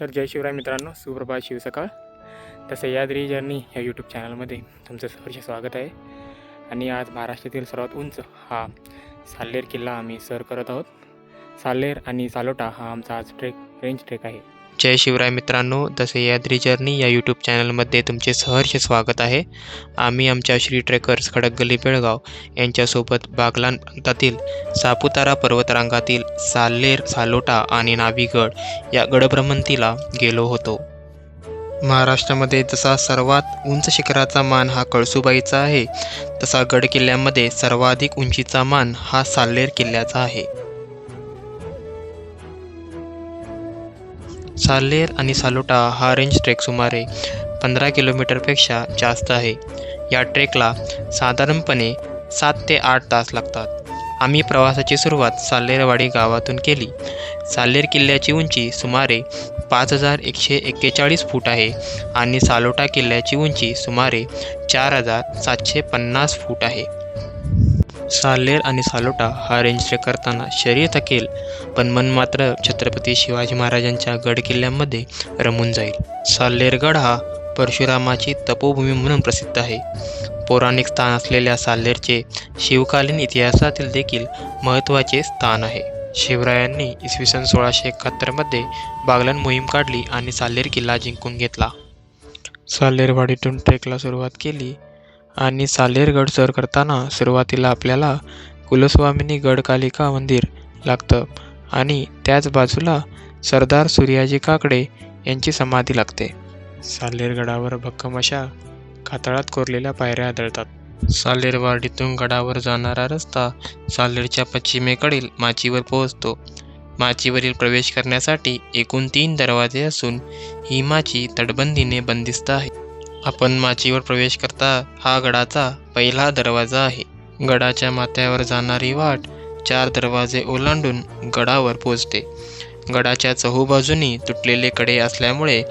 तर जय शिवराय मित्रांनो सुप्रभात शिवसकाळ. तर सह्याद्री जर्नी या यूट्यूब चॅनलमध्ये तुमचं सहर्ष स्वागत आहे. आणि आज महाराष्ट्रातील सर्वात उंच हा साल्लेर किल्ला आम्ही सर करत आहोत. साल्लेर आणि सालोटा हा आमचा आज ट्रेक रेंज ट्रेक आहे. जय शिवराय मित्रांनो द सह्याद्री जर्नी या यूट्यूब चॅनलमध्ये तुमचे सहर्ष स्वागत आहे. आम्ही आमच्या श्री ट्रेकर्स खडकगली बेळगाव यांच्यासोबत बागलान प्रांतातील सापुतारा पर्वतरांगातील साल्लेर सालोटा आणि नावीगड या गडभ्रमंतीला गेलो होतो. महाराष्ट्रामध्ये जसा सर्वात उंच शिखराचा मान हा कळसुबाईचा आहे तसा गड किल्ल्यामध्ये सर्वाधिक उंचीचा मान हा साल्लेर किल्ल्याचा आहे. साल्लेर आणि सालोटा हा रेंज ट्रेक सुमारे पंधरा किलोमीटरपेक्षा जास्त आहे. या ट्रेकला साधारणपणे सात ते आठ तास लागतात. आम्ही प्रवासाची सुरुवात साल्लेरवाडी गावातून केली. साल्लेर किल्ल्याची उंची सुमारे पाच हजार एकशे एक्केचाळीस फूट आहे आणि सालोटा किल्ल्याची उंची सुमारे चार हजार सातशे पन्नास फूट आहे. साल्लेर आणि सालोटा हा रेंजचे करताना शरीर थकेल पण मन मात्र छत्रपती शिवाजी महाराजांच्या गड किल्ल्यांमध्ये रमून जाईल. साल्लेरगड हा परशुरामाची तपोभूमी म्हणून प्रसिद्ध आहे. पौराणिक स्थान असलेल्या साल्लेरचे शिवकालीन इतिहासातील देखील महत्त्वाचे स्थान आहे. शिवरायांनी इसवी सन सोळाशे एकाहत्तरमध्ये बागलन मोहीम काढली आणि साल्लेर किल्ला जिंकून घेतला. साल्लेरवाडीतून ट्रेकला सुरुवात केली. आणि सालेरगड सर करताना सुरुवातीला आपल्याला कुलस्वामिनी गडकालिका मंदिर लागतं आणि त्याच बाजूला सरदार सूर्याजी काकडे यांची समाधी लागते. साल्लेरगडावर भक्कम अशा कातळात कोरलेल्या पायऱ्या आढळतात सालेरवाडीतून गडावर जाणारा रस्ता साल्लेरच्या पश्चिमेकडील माचीवर पोहोचतो. माचीवरील प्रवेश करण्यासाठी एकूण तीन दरवाजे असून ही माची तटबंदीने बंदिस्त आहे. आपण माचीवर प्रवेश करता हा गडाचा पहिला दरवाजा आहे. गडाच्या माथ्यावर जाणारी वाट चार दरवाजे ओलांडून गडावर पोचते. गडाच्या चहूबाजूनी तुटलेले कडे असल्यामुळे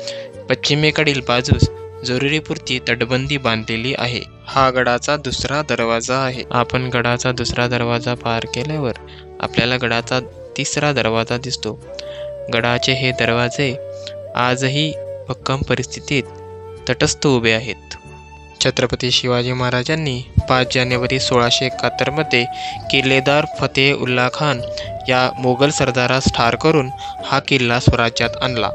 पश्चिमेकडील बाजूस जरुरीपुरती तटबंदी बांधलेली आहे. हा गडाचा दुसरा दरवाजा आहे. आपण गडाचा दुसरा दरवाजा पार केल्यावर आपल्याला गडाचा तिसरा दरवाजा दिसतो. गडाचे हे दरवाजे आजही भक्कम परिस्थितीत तटस्थ उभे आहेत. छत्रपती शिवाजी महाराजांनी पाच जानेवारी सोळाशे एकाहत्तरमध्ये किल्लेदार फतेह उल्ला खान या मोगल सरदारास ठार करून हा किल्ला स्वराज्यात आणला.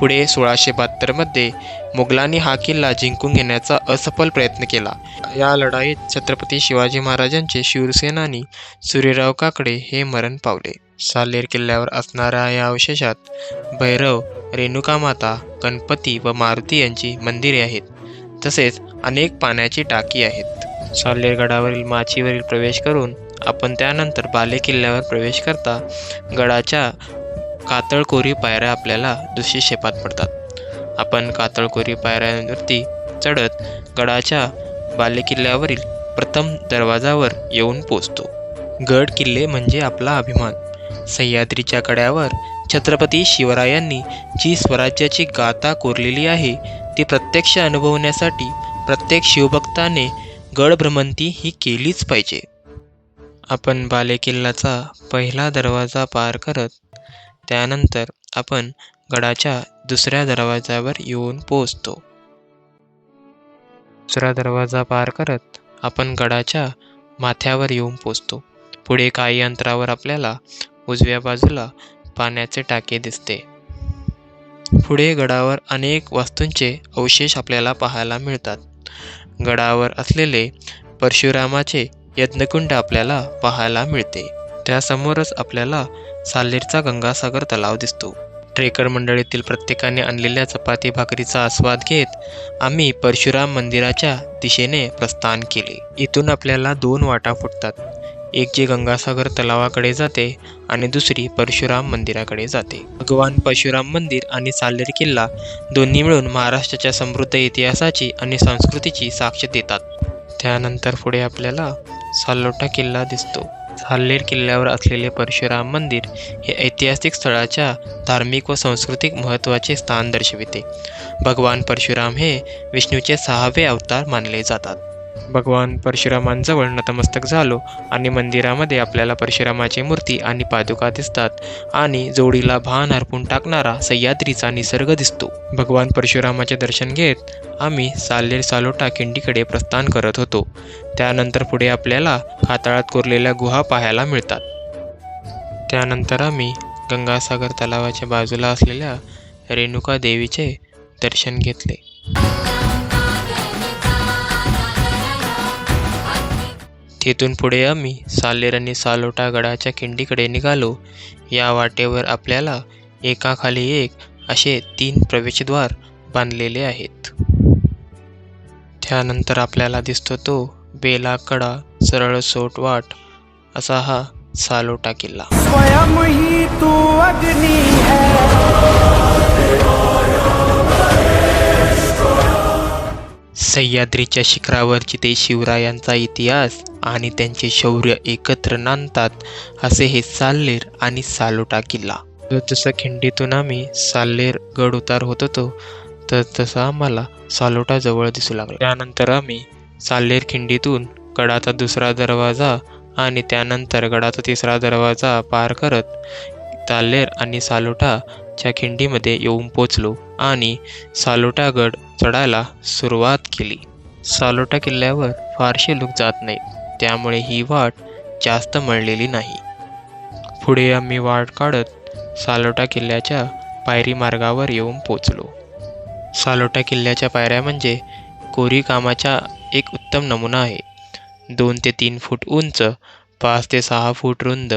पुढे सोळाशे बहात्तरमध्ये मुघलांनी हा किल्ला जिंकून घेण्याचा असफल प्रयत्न केला. या लढाईत छत्रपती शिवाजी महाराजांचे शिवसेनानी सूर्यराव काकडे हे मरण पावले. सालेर किल्ल्यावर असणाऱ्या या अवशेषात भैरव रेणुकामाता गणपती व मारुती यांची मंदिरे आहेत. तसेच अनेक पाण्याची टाकी आहेत. साल्लेर गडावरील माचीवरील प्रवेश करून आपण त्यानंतर बाले किल्ल्यावर प्रवेश करता गडाच्या कातळकोरी पायऱ्या आपल्याला दृश्यक्षेपात पडतात. आपण कातळकोरी पायऱ्यांवरती चढत गडाच्या बालेकिल्ल्यावरील प्रथम दरवाजावर येऊन पोचतो. गड किल्ले म्हणजे आपला अभिमान. सह्याद्रीच्या कड्यावर छत्रपती शिवरायांनी जी स्वराज्याची गाथा कोरलेली आहे ती प्रत्यक्ष अनुभवण्यासाठी प्रत्येक शिवभक्ताने गडभ्रमंती ही केलीच पाहिजे. आपण बालेकिल्लाचा पहिला दरवाजा पार करत त्यानंतर आपण गडाच्या दुसऱ्या दरवाजावर येऊन पोहोचतो. दुसरा दरवाजा पार करत आपण गडाच्या माथ्यावर येऊन पोचतो पुढे काही अंतरावर आपल्याला उजव्या बाजूला पाण्याचे टाके दिसते. पुढे गडावर अनेक वास्तूंचे अवशेष आपल्याला पाहायला मिळतात. गडावर असलेले परशुरामाचे यज्ञकुंड आपल्याला पाहायला मिळते. त्यासमोरच आपल्याला साल्लेरचा गंगासागर तलाव दिसतो. ट्रेकर मंडळीतील प्रत्येकाने आणलेल्या चपाती भाकरीचा आस्वाद घेत आम्ही परशुराम मंदिराच्या दिशेने प्रस्थान केले. इथून आपल्याला दोन वाटा फुटतात. एक जी गंगासागर तलावाकडे जाते आणि दुसरी परशुराम मंदिराकडे जाते. भगवान परशुराम मंदिर आणि साल्लेर किल्ला दोन्ही मिळून महाराष्ट्राच्या समृद्ध इतिहासाची आणि संस्कृतीची साक्ष देतात. त्यानंतर पुढे आपल्याला सालोटा किल्ला दिसतो. साल्लेर किल्ल्यावर असलेले परशुराम मंदिर हे ऐतिहासिक स्थळाच्या धार्मिक व सांस्कृतिक महत्त्वाचे स्थान दर्शविते. भगवान परशुराम हे विष्णूचे सहावे अवतार मानले जातात. भगवान परशुरामांजवळ नतमस्तक झालो आणि मंदिरामध्ये आपल्याला परशुरामाची मूर्ती आणि पादुका दिसतात आणि जोडीला भान हरपून टाकणारा सह्याद्रीचा निसर्ग दिसतो. भगवान परशुरामाचे दर्शन घेत आम्ही साल्लेर सालोटा खिंडीकडे प्रस्थान करत होतो. त्यानंतर पुढे आपल्याला खाताळात कोरलेल्या गुहा पाहायला मिळतात. त्यानंतर आम्ही गंगासागर तलावाच्या बाजूला असलेल्या रेणुका देवीचे दर्शन घेतले. तेथून पुढे आम्ही सालेर आणि सालोटा गडाच्या खिंडीकडे निघालो. या वाटेवर आपल्याला एकाखाली एक असे तीन प्रवेशद्वार बांधलेले आहेत. त्यानंतर आपल्याला दिसतो तो बेलाकडा सरळ सोट वाट असा हा सालोटा किल्ला. स्वयं ही तू अग्नी है. सह्याद्रीच्या शिखरावर जिथे शिवरायांचा इतिहास आणि त्यांचे शौर्य एकत्र नांदतात असे हे साल्लेर आणि सालोटा किल्ला. जसं खिंडीतून आम्ही साल्लेर गड उतार होत होतो तर तसं आम्हाला सालोटा जवळ दिसू लागला. त्यानंतर आम्ही साल्लेर खिंडीतून गडाचा दुसरा दरवाजा आणि त्यानंतर गडाचा तिसरा दरवाजा पार करत साल्लेर आणि सालोटाच्या खिंडीमध्ये येऊन पोचलो. आणि सालोटा गड चढायला सुरुवात केली. सालोटा किल्ल्यावर फारसे लोक जात नाहीत त्यामुळे ही वाट जास्त मळलेली नाही. पुढे आम्ही वाट काढत सालोटा किल्ल्याच्या पायरी मार्गावर येऊन पोचलो सालोटा किल्ल्याच्या पायऱ्या म्हणजे कोरीकामाचा एक उत्तम नमुना आहे. दोन ते तीन फूट उंच पाच ते सहा फूट रुंद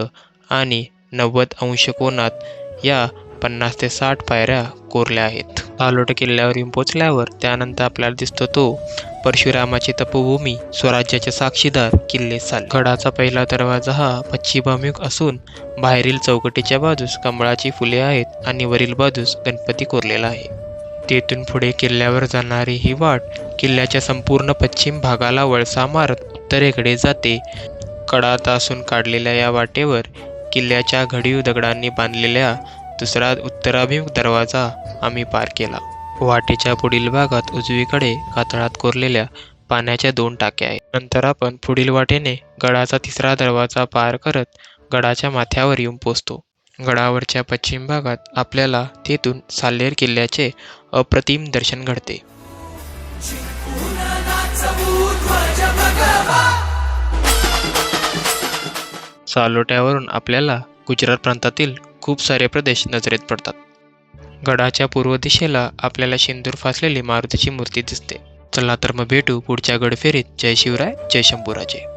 आणि नव्वद अंश कोनात या पन्नास ते साठ पायऱ्या कोरल्या आहेत. सालोट किल्ल्यावर येऊन पोचल्यावर त्यानंतर आपल्याला दिसतो तो परशुरामाची तपोभूमी स्वराज्याचे साक्षीदार किल्ले साल. गडाचा पहिला दरवाजा हा पश्चिमाभिमुख असून बाहेरील चौकटीच्या बाजूस कमळाची फुले आहेत आणि वरील बाजूस गणपती कोरलेला आहे. तेथून पुढे किल्ल्यावर जाणारी ही वाट किल्ल्याच्या संपूर्ण पश्चिम भागाला वळसा मारत उत्तरेकडे जाते. कडा तासून काढलेल्या या वाटेवर किल्ल्याच्या घडीव दगडांनी बांधलेल्या दुसरा उत्तराभिमुख दरवाजा आम्ही पार केला. वाटेच्या पुढील भागात उजवीकडे कातळात कोरलेल्या पाण्याच्या दोन टाक्या आहेत. नंतर आपण पुढील वाटेने गडाचा तिसरा दरवाजा पार करत गडाच्या माथ्यावर येऊन पोचतो. गडावरच्या पश्चिम भागात आपल्याला तेथून साल्लेर किल्ल्याचे अप्रतिम दर्शन घडते. सालोट्यावरून आपल्याला गुजरात प्रांतातील खूप सारे प्रदेश नजरेत पडतात. गडाच्या पूर्व दिशेला आपल्याला शेंदूर फासलेली मारुतीची मूर्ती दिसते. चला तर मग भेटू पुढच्या गडफेरीत जय शिवराय जय शंभूराजे.